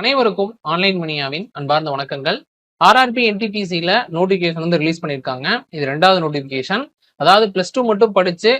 அனைவருக்கும் ஆன்லைன் மணியாவின் அன்பார்ந்த வணக்கங்கள். ஆர்ஆர்பி என்டிடிசியில் நோட்டிஃபிகேஷன் வந்து ரிலீஸ் பண்ணியிருக்காங்க. இது ரெண்டாவது நோட்டிஃபிகேஷன் அதாவது ப்ளஸ் டூ மட்டும் படித்து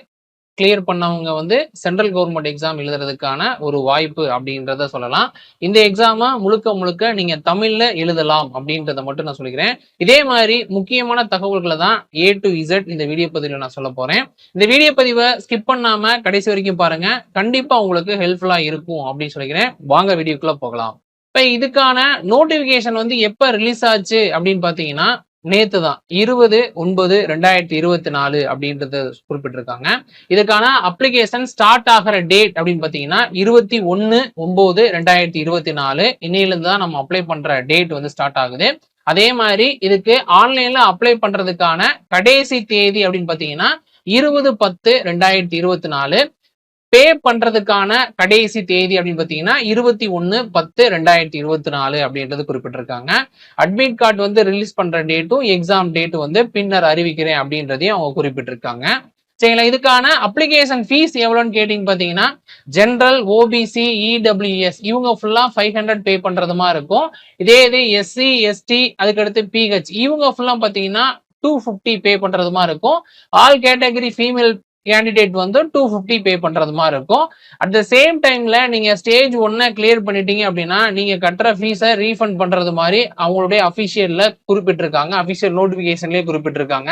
கிளியர் பண்ணவங்க வந்து சென்ட்ரல் கவர்மெண்ட் எக்ஸாம் எழுதுறதுக்கான ஒரு வாய்ப்பு அப்படின்றத சொல்லலாம். இந்த எக்ஸாமை முழுக்க முழுக்க நீங்க தமிழ்ல எழுதலாம் அப்படின்றத மட்டும் நான் சொல்லிக்கிறேன். இதே மாதிரி முக்கியமான தகவல்களை தான் ஏ டு இசட் இந்த வீடியோ பதிவில் நான் சொல்ல போறேன். இந்த வீடியோ பதிவை ஸ்கிப் பண்ணாம கடைசி வரைக்கும் பாருங்க. கண்டிப்பா உங்களுக்கு ஹெல்ப்ஃபுல்லா இருக்கும் அப்படின்னு சொல்லிக்கிறேன். வாங்க வீடியோக்குள்ள போகலாம். இப்போ இதுக்கான நோட்டிஃபிகேஷன் வந்து எப்போ ரிலீஸ் ஆச்சு அப்படின்னு பார்த்தீங்கன்னா நேத்து தான் இருபது ஒன்பது ரெண்டாயிரத்தி இருபத்தி நாலு அப்படின்றத குறிப்பிட்டிருக்காங்க. இதுக்கான அப்ளிகேஷன் ஸ்டார்ட் ஆகிற டேட் அப்படின்னு பார்த்தீங்கன்னா இருபத்தி ஒன்று ஒம்பது ரெண்டாயிரத்தி இருபத்தி நாலு இன்னையிலிருந்து தான் நம்ம அப்ளை பண்ணுற டேட் வந்து ஸ்டார்ட் ஆகுது. அதே மாதிரி இதுக்கு ஆன்லைன்ல அப்ளை பண்றதுக்கான கடைசி தேதி அப்படின்னு பார்த்தீங்கன்னா இருபது பத்து ரெண்டாயிரத்தி இருபத்தி நாலு பே பண்றதுக்கான கடைசி தேதி அப்படின்னு பார்த்தீங்கன்னா இருபத்தி ஒன்று பத்து ரெண்டாயிரத்தி இருபத்தி நாலு அப்படின்றது குறிப்பிட்டிருக்காங்க. அட்மிட் கார்டு வந்து ரிலீஸ் பண்ற டேட்டும் எக்ஸாம் டேட்டும் வந்து பின்னர் அறிவிக்கிறேன் அப்படின்றதையும் அவங்க குறிப்பிட்டிருக்காங்க. சரிங்களா? இதுக்கான அப்ளிகேஷன் ஃபீஸ் எவ்வளோன்னு கேட்டிங்க பார்த்தீங்கன்னா ஜென்ரல் ஓபிசி இடபிள்யூஎஸ் இவங்க ஃபுல்லாக ஃபைவ் ஹண்ட்ரட் பே பண்ணுறது மாதிரி இருக்கும். இதே இது எஸ்சி எஸ்டி அதுக்கடுத்து பிஹெச் இவங்க ஃபுல்லாக பார்த்தீங்கன்னா டூ ஃபிஃப்டி பே பண்ணுறது மாதிரி இருக்கும். ஆல் கேட்டகரி ஃபீமேல் கேண்டிடேட் வந்து டூ ஃபிஃப்டி பே பண்றது மாதிரி இருக்கும். அட் த சேம் டைம்ல நீங்க ஸ்டேஜ் ஒன்ன கிளியர் பண்ணிட்டீங்க அப்படின்னா நீங்க கட்டுற ஃபீஸை ரீஃபண்ட் பண்றது மாதிரி அவங்களுடைய அபிஷியல்ல குறிப்பிட்டிருக்காங்க. அபிஷியல் நோட்டிபிகேஷன்லயே குறிப்பிட்டிருக்காங்க.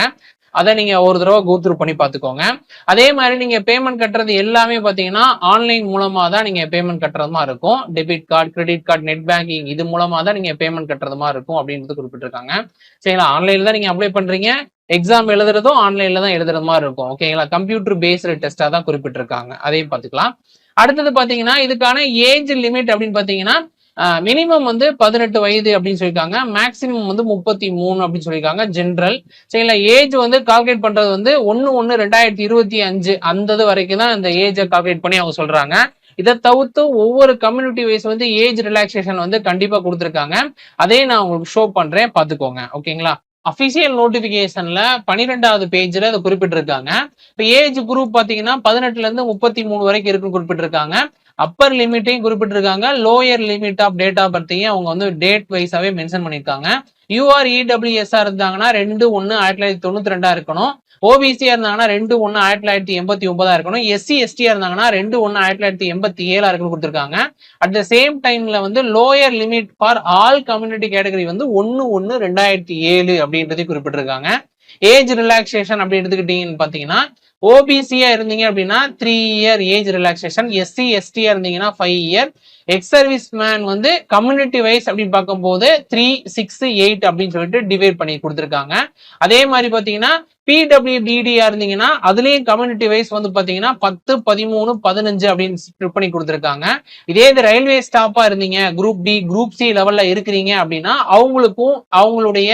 அதை நீங்க ஒரு தடவை கோத்ரூ பண்ணி பார்த்துக்கோங்க. அதே மாதிரி நீங்க பேமெண்ட் கட்டுறது எல்லாமே பாத்தீங்கன்னா ஆன்லைன் மூலமா தான் நீங்க பேமெண்ட் கட்டுறது மாதிரி இருக்கும். Debit card credit card net banking இது மூலமா தான் நீங்க பேமெண்ட் கட்டுறது மாதிரி இருக்கும் அப்படின்றது குறிப்பிட்டிருக்காங்க. சரிங்களா? ஆன்லைன்ல தான் நீங்க அப்ளை பண்றீங்க. எக்ஸாம் எழுதுறதும் ஆன்லைன்ல தான் எழுதுற மாதிரி இருக்கும். ஓகேங்களா? கம்ப்யூட்டர் பேஸ்டு டெஸ்டா தான் குறிப்பிட்டிருக்காங்க. அதையும் பார்த்துக்கலாம். அடுத்தது பாத்தீங்கன்னா இதுக்கான ஏஜ் லிமிட் அப்படின்னு பாத்தீங்கன்னா மினிமம் வந்து பதினெட்டு வயது அப்படின்னு சொல்லியிருக்காங்க. மேக்சிமம் வந்து முப்பத்தி மூணு அப்படின்னு சொல்லியிருக்காங்க ஜென்ரல் சரிங்களா? ஏஜ் வந்து கால்குலேட் பண்றது வந்து ஒன்னு ஒன்னு ரெண்டாயிரத்தி இருபத்தி அஞ்சு அந்தது வரைக்கும் தான் இந்த ஏஜை கால்குலேட் பண்ணி அவங்க சொல்றாங்க. இதை தவிர்த்து ஒவ்வொரு கம்யூனிட்டி வைஸ் வந்து ஏஜ் ரிலாக்ஸேஷன் வந்து கண்டிப்பா கொடுத்துருக்காங்க. அதே நான் உங்களுக்கு ஷோ பண்றேன். பாத்துக்கோங்க ஓகேங்களா? அபிஷியல் நோட்டிபிகேஷன்ல பனிரெண்டாவது பேஜ்ல அதை குறிப்பிட்டிருக்காங்க. இப்ப ஏஜ் குரூப் பாத்தீங்கன்னா பதினெட்டுல இருந்து முப்பத்தி மூணு வரைக்கும் இருக்குன்னு குறிப்பிட்டிருக்காங்க. அப்பர் லிமிட்டையும் குறிப்பிட்டிருக்காங்க. Lower limit of date of அவங்க வந்து டேட் வைஸாவே மென்ஷன் பண்ணியிருக்காங்க. யூஆர் இடபிள்யூஎஸ்ஆர் இருந்தாங்கன்னா ரெண்டு ஒன்று ஆயிரத்தி தொள்ளாயிரத்தி தொண்ணூத்தி ரெண்டா இருக்கணும். ஓபிசியா இருந்தாங்கன்னா ரெண்டு ஒன்று ஆயிரத்தி தொள்ளாயிரத்தி எண்பத்தி ஒன்பதா இருக்கணும். எஸ்சி எஸ்டியா இருந்தாங்கன்னா ரெண்டு ஒன்று ஆயிரத்தி தொள்ளாயிரத்தி எண்பத்தி ஏழா இருக்குன்னு கொடுத்துருக்காங்க. அட் த சேம் டைம்ல வந்து lower limit for all community category வந்து ஒன்று ஒன்று ரெண்டாயிரத்தி ஏழு அப்படின்றதையும் குறிப்பிட்டிருக்காங்க. ஏஜ் ரிலாக்ஸேஷன் அப்படி எடுத்துக்கிட்டீங்கன்னு பார்த்தீங்கன்னா ஓபிசியா இருந்தீங்க அப்படின்னா three year age relaxation SC எஸ்டியா இருந்தீங்கன்னா five year ex service man வந்து கம்யூனிட்டி வைஸ் அப்படின்னு பார்க்கும்போது த்ரீ சிக்ஸ் எயிட் அப்படின்னு சொல்லிட்டு டிவைட் பண்ணி கொடுத்துருக்காங்க. அதே மாதிரி பாத்தீங்கன்னா பிடபிள்யூடிடியா இருந்தீங்கன்னா அதுலயும் கம்யூனிட்டி வைஸ் வந்து பாத்தீங்கன்னா பத்து பதிமூணு பதினஞ்சு அப்படின்னு ஸ்பிட் பண்ணி கொடுத்துருக்காங்க. இதே இது ரயில்வே ஸ்டாப்பாக இருந்தீங்க குரூப் டி குரூப் சி லெவல்ல இருக்கிறீங்க அப்படின்னா அவங்களுக்கும் அவங்களுடைய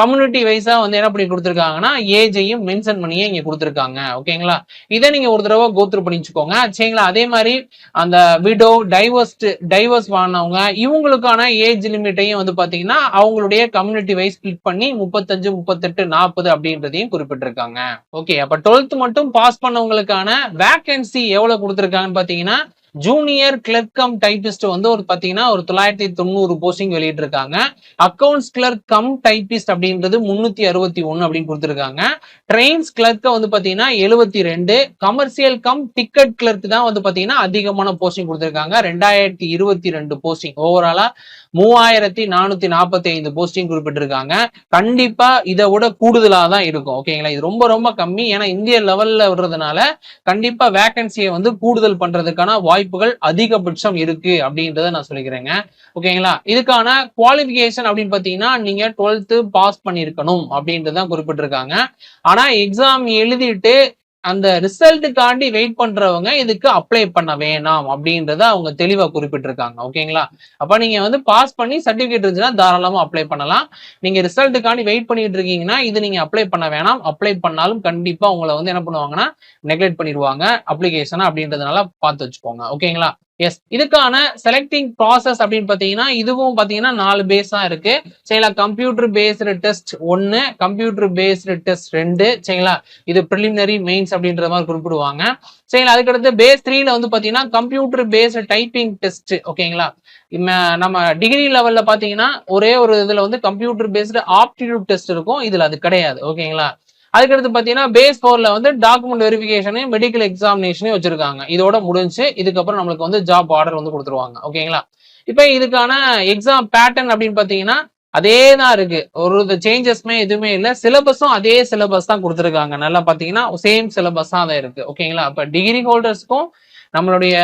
கம்யூனிட்டி வைஸா வந்து என்ன பண்ணி கொடுத்துருக்காங்கன்னா ஏஜையும் மென்ஷன் பண்ணியே இங்க கொடுத்துருக்காங்க. ஓகேங்களா இதை நீங்க ஒரு தடவை கோத்ரூ பண்ணிச்சுக்கோங்க. சரிங்களா? அதே மாதிரி அந்த விடோ டைவர்ஸ்ட் டைவர்ஸ் வாங்கினவங்க இவங்களுக்கான ஏஜ் லிமிட்டையும் வந்து பாத்தீங்கன்னா அவங்களுடைய கம்யூனிட்டி வைஸ் ஸ்பிளிட் பண்ணி முப்பத்தஞ்சு முப்பத்தெட்டு நாற்பது அப்படின்றதையும் குறிப்பிட்டிருக்காங்க. ஓகே அப்ப டுவெல்த் மட்டும் பாஸ் பண்ணவங்களுக்கான வேகன்சி எவ்வளவு கொடுத்துருக்காங்கன்னு பாத்தீங்கன்னா ஜூனியர் கிளர்க் கம் டைபிஸ்ட் வந்து ஒரு பாத்தீங்கன்னா ஒரு தொள்ளாயிரத்தி தொண்ணூறு போஸ்டிங் வெளியிட்டிருக்காங்க. அக்கௌண்ட்ஸ் கிளர்க் கம் டைபிஸ்ட் அப்படின்றது முன்னூத்தி அறுபத்தி ஒன்னு அப்படின்னு கொடுத்துருக்காங்க. ட்ரெயின்ஸ் கிளர்க்க வந்து பாத்தீங்கன்னா எழுபத்தி ரெண்டு. கமர்சியல் கம் டிக்கெட் கிளர்க் தான் வந்து பாத்தீங்கன்னா அதிகமான போஸ்டிங் கொடுத்துருக்காங்க. ரெண்டாயிரத்தி இருபத்தி ரெண்டு போஸ்டிங் ஓவராலா மூவாயிரத்தி நானூத்தி நாற்பத்தி ஐந்து போஸ்டிங் குறிப்பிட்டிருக்காங்க. கண்டிப்பா இதை விட கூடுதலா தான் இருக்கும். ஓகேங்களா இது ரொம்ப ரொம்ப கம்மி. ஏன்னா இந்திய லெவல்ல விடுறதுனால கண்டிப்பா வேகன்சியை வந்து கூடுதல் பண்றதுக்கான வாய்ப்புகள் அதிகபட்சம் இருக்கு அப்படின்றத நான் சொல்லிக்கிறேங்க. ஓகேங்களா? இதுக்கான குவாலிபிகேஷன் அப்படின்னு பாத்தீங்கன்னா நீங்க டுவெல்த்து பாஸ் பண்ணிருக்கணும் அப்படின்றதான் குறிப்பிட்டிருக்காங்க. ஆனா எக்ஸாம் எழுதிட்டு அந்த ரிசல்ட்டுக்காண்டி வெயிட் பண்றவங்க இதுக்கு அப்ளை பண்ண வேணாம் அப்படின்றத அவங்க தெளிவா குறிப்பிட்டிருக்காங்க. ஓகேங்களா அப்ப நீங்க வந்து பாஸ் பண்ணி சர்டிபிகேட் இருந்துச்சுன்னா தாராளமா அப்ளை பண்ணலாம். நீங்க ரிசல்ட்டுக்காண்டி வெயிட் பண்ணிட்டு இருக்கீங்கன்னா இது நீங்க அப்ளை பண்ண வேணாம். அப்ளை பண்ணாலும் கண்டிப்பா உங்களை வந்து என்ன பண்ணுவாங்கன்னா நெக்லெக்ட் பண்ணிடுவாங்க. அப்ளிகேஷன் அப்படின்றதுனால பார்த்து வச்சுக்கோங்க. ஓகேங்களா எஸ் இதுக்கான செலக்டிங் ப்ராசஸ் அப்படின்னு பார்த்தீங்கன்னா இதுவும் பார்த்தீங்கன்னா நாலு பேஸ் தான் இருக்கு. சரிங்களா? கம்ப்யூட்டர் பேஸ்டு டெஸ்ட் ஒன்று கம்ப்யூட்டர் பேஸ்டு டெஸ்ட் ரெண்டு சரிங்களா? இது ப்ரிலிமினரி மெயின்ஸ் அப்படின்ற மாதிரி குறிப்பிடுவாங்க. சரிங்களா? அதுக்கடுத்து பேஸ் த்ரீல வந்து பார்த்தீங்கன்னா கம்ப்யூட்டர் பேஸ்டு டைப்பிங் டெஸ்ட் ஓகேங்களா? இம்ம- நம்ம டிகிரி லெவலில் பார்த்தீங்கன்னா ஒரே ஒரு இதில் வந்து கம்ப்யூட்டர் பேஸ்டு ஆப்டிடியூட் டெஸ்ட் இருக்கும். இதில் அது கிடையாது. ஓகேங்களா? அதுக்கடுத்து பார்த்தீங்கன்னா பேஸ் ஃபோரில் வந்து டாக்குமெண்ட் வெரிஃபிகேஷனு மெடிக்கல் எக்ஸாமினேஷனே வச்சிருக்காங்க. இதோட முடிஞ்சு இதுக்கப்புறம் நம்மளுக்கு வந்து ஜாப் ஆர்டர் வந்து கொடுத்துருவாங்க. ஓகேங்களா? இப்போ இதுக்கான எக்ஸாம் பேட்டர்ன் அப்படின்னு பார்த்தீங்கன்னா அதே தான் இருக்கு. ஒரு சேஞ்சஸ்மே எதுவுமே இல்லை. சிலபஸும் அதே சிலபஸ் தான் கொடுத்துருக்காங்க. நல்லா பார்த்தீங்கன்னா சேம் சிலபஸ் தான் தான் இருக்கு. ஓகேங்களா? அப்போ டிகிரி ஹோல்டர்ஸ்க்கும் நம்மளுடைய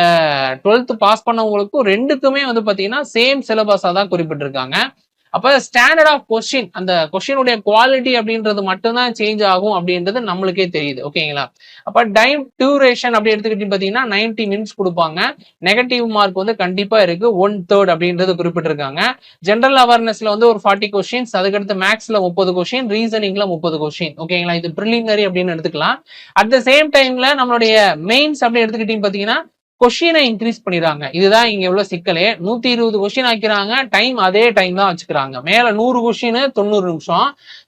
டுவெல்த் பாஸ் பண்ணவங்களுக்கும் ரெண்டுக்குமே வந்து பார்த்தீங்கன்னா சேம் சிலபஸாக தான் குறிப்பிட்டிருக்காங்க. அப்ப ஸ்டாண்டர்ட் ஆஃப் கொஸ்டின் அந்த கொஸ்டினுடைய குவாலிட்டி அப்படின்றது மட்டும்தான் சேஞ்ச் ஆகும் அப்படின்றது நம்மளுக்கே தெரியுது. ஓகேங்களா அப்ப டைம் டியூரேஷன் அப்படி எடுத்துக்கிட்டு பாத்தீங்கன்னா 90 மினிட்ஸ் கொடுப்பாங்க. நெகட்டிவ் மார்க் வந்து கண்டிப்பா இருக்கு. ஒன் தேர்ட் அப்படின்றது குறிப்பிட்டிருக்காங்க. ஜென்ரல் அவேர்னஸ்ல வந்து ஒரு ஃபார்ட்டி கொஸ்டின்ஸ் அதுக்கடுத்து மேக்ஸ்ல முப்பது கொஸ்டின் ரீசனிங்ல முப்பது கொஸ்டின் ஓகேங்களா இது ப்ரிலிமினரி அப்படின்னு எடுத்துக்கலாம். அட் த சேம் டைம்ல நம்மளுடைய மெயின்ஸ் அப்படி எடுத்துக்கிட்டீங்க பாத்தீங்கன்னா கொஷினை இன்க்ரீஸ் பண்ணிடுறாங்க. இதுதான் இங்க உள்ள சிக்கலே. நூத்தி இருபது கொஷின் ஆக்கிறாங்க. டைம் அதே டைம் தான் வச்சுக்கிறாங்க. மேல நூறு கொஷின் தொண்ணூறு நிமிஷம்.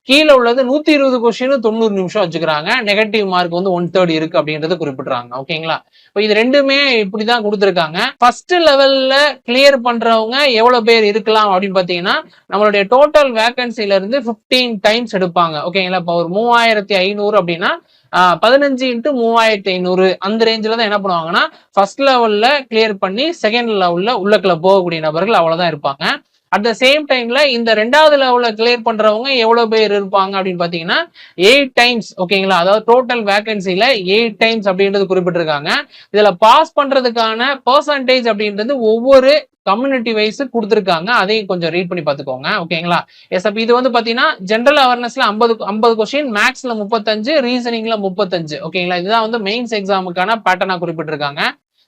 கீழே உள்ளது நூத்தி இருபது கொஷின் தொண்ணூறு நிமிஷம் வச்சுக்கிறாங்க. நெகட்டிவ் மார்க் வந்து ஒன் தேர்ட் இருக்கு அப்படின்றது குறிப்பிடுறாங்க. ஓகேங்களா? இப்போ இது ரெண்டுமே இப்படிதான் கொடுத்துருக்காங்க. ஃபர்ஸ்ட் லெவல்ல கிளியர் பண்றவங்க எவ்வளவு பேர் இருக்கலாம் அப்படின்னு பாத்தீங்கன்னா நம்மளுடைய டோட்டல் வேகன்சில இருந்து 15 டைம்ஸ் எடுப்பாங்க. ஓகேங்களா? இப்போ ஒரு மூவாயிரத்தி ஐநூறு அப்படின்னா பதினஞ்சு இன்ட்டு மூவாயிரத்தி ஐநூறு அந்த ரேஞ்சில் தான் என்ன பண்ணுவாங்கன்னா ஃபர்ஸ்ட் லெவல்ல கிளியர் பண்ணி செகண்ட் லெவல்ல உள்ளக்குள்ள போகக்கூடிய நபர்கள் அவ்வளோதான் இருப்பாங்க. அட் த சேம் டைம்ல இந்த ரெண்டாவது லெவலில் கிளியர் பண்றவங்க எவ்வளவு பேர் இருப்பாங்க அப்படின்னு பாத்தீங்கன்னா எயிட் டைம்ஸ் ஓகேங்களா அதாவது டோட்டல் வேகன்சில எயிட் டைம்ஸ் அப்படின்றது குறிப்பிட்டிருக்காங்க. இதுல பாஸ் பண்றதுக்கான பர்சன்டேஜ் அப்படின்றது ஒவ்வொரு கம்யூனிட்டி வைஸ் கொடுத்துருக்காங்க. அதையும் கொஞ்சம் ரீட் பண்ணி பார்த்துக்கோங்க. ஓகேங்களா எஸ் அப்போ இது வந்து பாத்தீங்கன்னா ஜென்ரல் அவேர்னஸ்ல ஐம்பது ஐம்பது கொஸ்டின் மேக்ஸ்ல முப்பத்தஞ்சு ரீசனிங்ல முப்பத்தஞ்சு. ஓகேங்களா இதுதான் வந்து மெயின்ஸ் எக்ஸாமுக்கான பேட்டர்னா குறிப்பிட்டிருக்காங்க.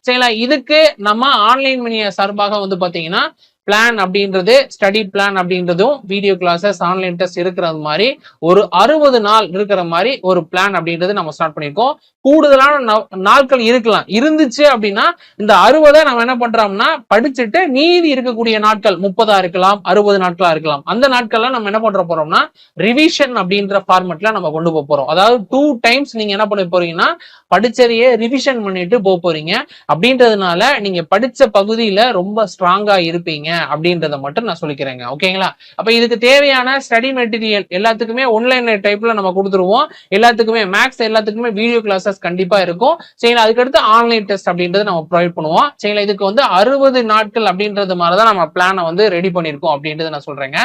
சரிங்களா? இதுக்கு நம்ம ஆன்லைன் மணிய சார்பாக வந்து பாத்தீங்கன்னா பிளான் அப்படின்றது ஸ்டடி பிளான் அப்படின்றதும் வீடியோ கிளாஸஸ் ஆன்லைன் டெஸ்ட் இருக்கிறது மாதிரி ஒரு அறுபது நாள் இருக்கிற மாதிரி ஒரு பிளான் அப்படின்றது நம்ம ஸ்டார்ட் பண்ணியிருக்கோம் கூடுதலான நாட்கள் இருக்கலாம். இருந்துச்சு அப்படின்னா இந்த அறுபதை நம்ம என்ன பண்றோம்னா படிச்சுட்டு மீதி இருக்கக்கூடிய நாட்கள் முப்பதா இருக்கலாம் அறுபது நாட்களா இருக்கலாம் அந்த நாட்கள்லாம் நம்ம என்ன பண்ற போறோம்னா ரிவிஷன் அப்படின்ற ஃபார்மெட்ல நம்ம கொண்டு போக போறோம். அதாவது டூ டைம்ஸ் நீங்க என்ன பண்ண போறீங்கன்னா படிச்சதையே ரிவிஷன் பண்ணிட்டு போக போறீங்க. அப்படின்றதுனால நீங்க படிச்ச பகுதியில ரொம்ப ஸ்ட்ராங்கா இருப்பீங்க. அப்படின்றத மட்டும் நான் சொல்லிக்கிறேங்க. ஓகேங்களா? அப்ப இதுக்கு தேவையான ஸ்டடி மெட்டீரியல் எல்லாத்துக்குமே ஒன்லைன் டைப்ல நம்ம கொடுத்துருவோம். எல்லாத்துக்குமே மேக்ஸ் எல்லாத்துக்குமே வீடியோ கிளாஸஸ் கண்டிப்பா இருக்கும். சரிங்களா? அதுக்கடுத்து ஆன்லைன் டெஸ்ட் அப்படின்றத நம்ம ப்ரொவைட் பண்ணுவோம். சரிங்களா? இதுக்கு வந்து அறுபது நாட்கள் அப்படின்றது மாதிரி தான் நம்ம பிளானை வந்து ரெடி பண்ணியிருக்கோம் அப்படின்றத நான் சொல்றேங்க.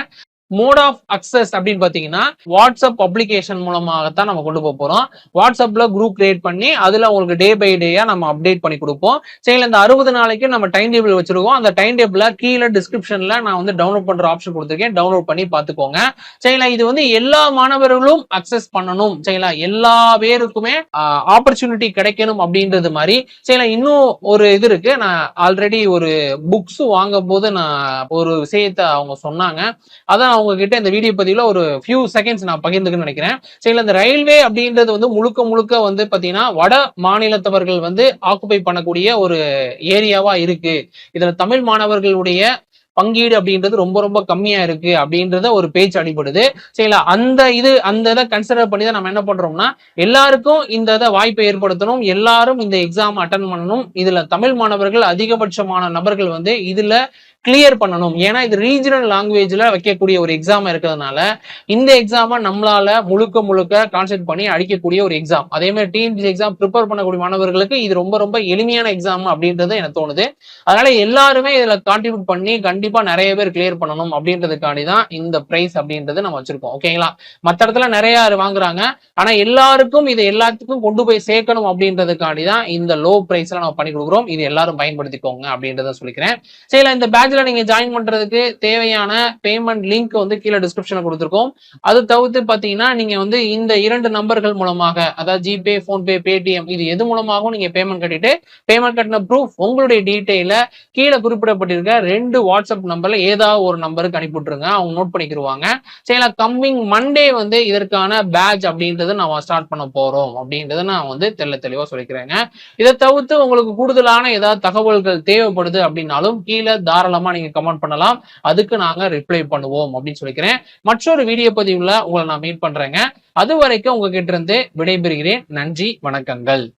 மோட் ஆஃப் அக்சஸ் அப்படின்னு பாத்தீங்கன்னா வாட்ஸ்அப் அப்ளிகேஷன் மூலமாகத்தான் நம்ம கொண்டு போக போறோம். வாட்ஸ்அப்ல குரூப் கிரியேட் பண்ணி அதுல உங்களுக்கு டே பை டேயா நம்ம அப்டேட் பண்ணி கொடுப்போம். சரி இந்த அறுபது நாளைக்கு நம்ம டைம் டேபிள் வச்சிருக்கோம். அந்த டைம் டேபிள கீழே டிஸ்கிரிப்ஷன்ல நான் வந்து டவுன்லோட் பண்ற ஆப்ஷன் கொடுத்துருக்கேன். டவுன்லோட் பண்ணி பாத்துக்கோங்க சரிங்களா இது வந்து எல்லா மாணவர்களும் அக்சஸ் பண்ணணும். சரிங்களா எல்லா பேருக்குமே ஆப்பர்ச்சுனிட்டி கிடைக்கணும் அப்படின்றது மாதிரி. சரிங்களா இன்னும் ஒரு இது இருக்கு. நான் ஆல்ரெடி ஒரு புக்ஸ் வாங்கும் போது நான் ஒரு விஷயத்த அவங்க சொன்னாங்க. அதான் உங்ககிட்ட இந்த வீடியோ பதிவுல ஒரு ஃபியூ செகண்ட்ஸ் நான் பகிர்ந்துக்கணும்னு நினைக்கிறேன். சரி இந்த ரயில்வே அப்படின்றது வந்து முழுக்க முழுக்க வந்து பாத்தீங்கன்னா வட மாநிலத்தவர்கள் வந்து ஆக்குபை பண்ணக்கூடிய ஒரு ஏரியாவா இருக்கு. இதுல தமிழ் மாணவர்களுடைய பங்கீடு அப்படின்றது ரொம்ப ரொம்ப கம்மியா இருக்கு அப்படின்றத ஒரு பேச்சு அடிபடுது. சரிங்களா அந்த இது அந்த இதை கன்சிடர் பண்ணி தான் நம்ம என்ன பண்றோம்னா எல்லாருக்கும் இந்த இதை வாய்ப்பை ஏற்படுத்தணும். எல்லாரும் இந்த எக்ஸாம் அட்டன் பண்ணணும். இதுல தமிழ் மாணவர்கள் அதிகபட்சமான நபர்கள் வந்து இதுல கிளியர் பண்ணணும். ஏன்னா இது ரீஜனல் லாங்குவேஜ்ல வைக்கக்கூடிய ஒரு எக்ஸாம் இருக்கிறதுனால இந்த எக்ஸாமை நம்மளால முழுக்க முழுக்க கான்சென்ட் பண்ணி அடிக்கக்கூடிய ஒரு எக்ஸாம் அதே மாதிரி டிஎன்பிசி எக்ஸாம் ப்ரிப்பேர் பண்ணக்கூடிய மாணவர்களுக்கு இது ரொம்ப ரொம்ப எளிமையான எக்ஸாம் அப்படின்றது எனக்கு தோணுது. அதனால எல்லாருமே இதில் கான்ட்ரிபியூட் பண்ணி கண்டிப்பாக நிறைய பேர் கிளியர் பண்ணணும் அப்படின்றதுக்காண்டி தான் இந்த ப்ரைஸ் அப்படின்றது நம்ம வச்சிருக்கோம். ஓகேங்களா மற்ற இடத்துல நிறைய வாங்குறாங்க. ஆனா எல்லாருக்கும் இதை எல்லாத்துக்கும் கொண்டு போய் சேர்க்கணும் அப்படின்றதுக்காண்டி தான் இந்த லோ பிரைஸ்ல நம்ம பண்ணி கொடுக்குறோம். இது எல்லாரும் பயன்படுத்திக்கோங்க அப்படின்றத சொல்லிக்கிறேன். சரி இந்த பேட்ச் இதுல நீங்க ஜாயின் பண்றதுக்கு தேவையான பேமெண்ட் லிங்க் வந்து கீழே டிஸ்கிரிப்ஷன்ல கொடுத்துருக்கோம். அது தவிர்த்து பாத்தீங்கன்னா நீங்க வந்து இந்த இரண்டு நம்பர்கள் மூலமாக அதாவது ஜிபே போன்பே பேடிஎம் இது எது மூலமாகவும் நீங்க பேமெண்ட் கட்டிட்டு பேமெண்ட் கட்டின ப்ரூஃப் உங்களுடைய டீட்டெயில கீழே குறிப்பிடப்பட்டிருக்க ரெண்டு வாட்ஸ்அப் நம்பர்ல ஏதாவது ஒரு நம்பருக்கு அனுப்பிவிட்டுருங்க அவங்க நோட் பண்ணிக்கிருவாங்க. சரிங்களா கம்மிங் மண்டே வந்து இதற்கான பேட்ச் அப்படின்றத நம்ம ஸ்டார்ட் பண்ண போறோம் அப்படின்றத நான் வந்து தெள்ள தெளிவா சொல்லிக்கிறேங்க. இதை தவிர்த்து உங்களுக்கு கூடுதலான ஏதாவது தகவல்கள் தேவைப்படுது அப்படின்னாலும் கீழே தாராளமா நீங்க கமெண்ட் பண்ணலாம். அதுக்கு நாங்க ரிப்ளை பண்ணுவோம் அப்படின்னு சொல்லிக்கிறேன். மற்றொரு வீடியோ பதிவுல உங்களை நான் மீட் பண்றேங்க. அது வரைக்கும் உங்ககிட்ட இருந்து விடைபெறுகிறேன். நன்றி வணக்கங்கள்.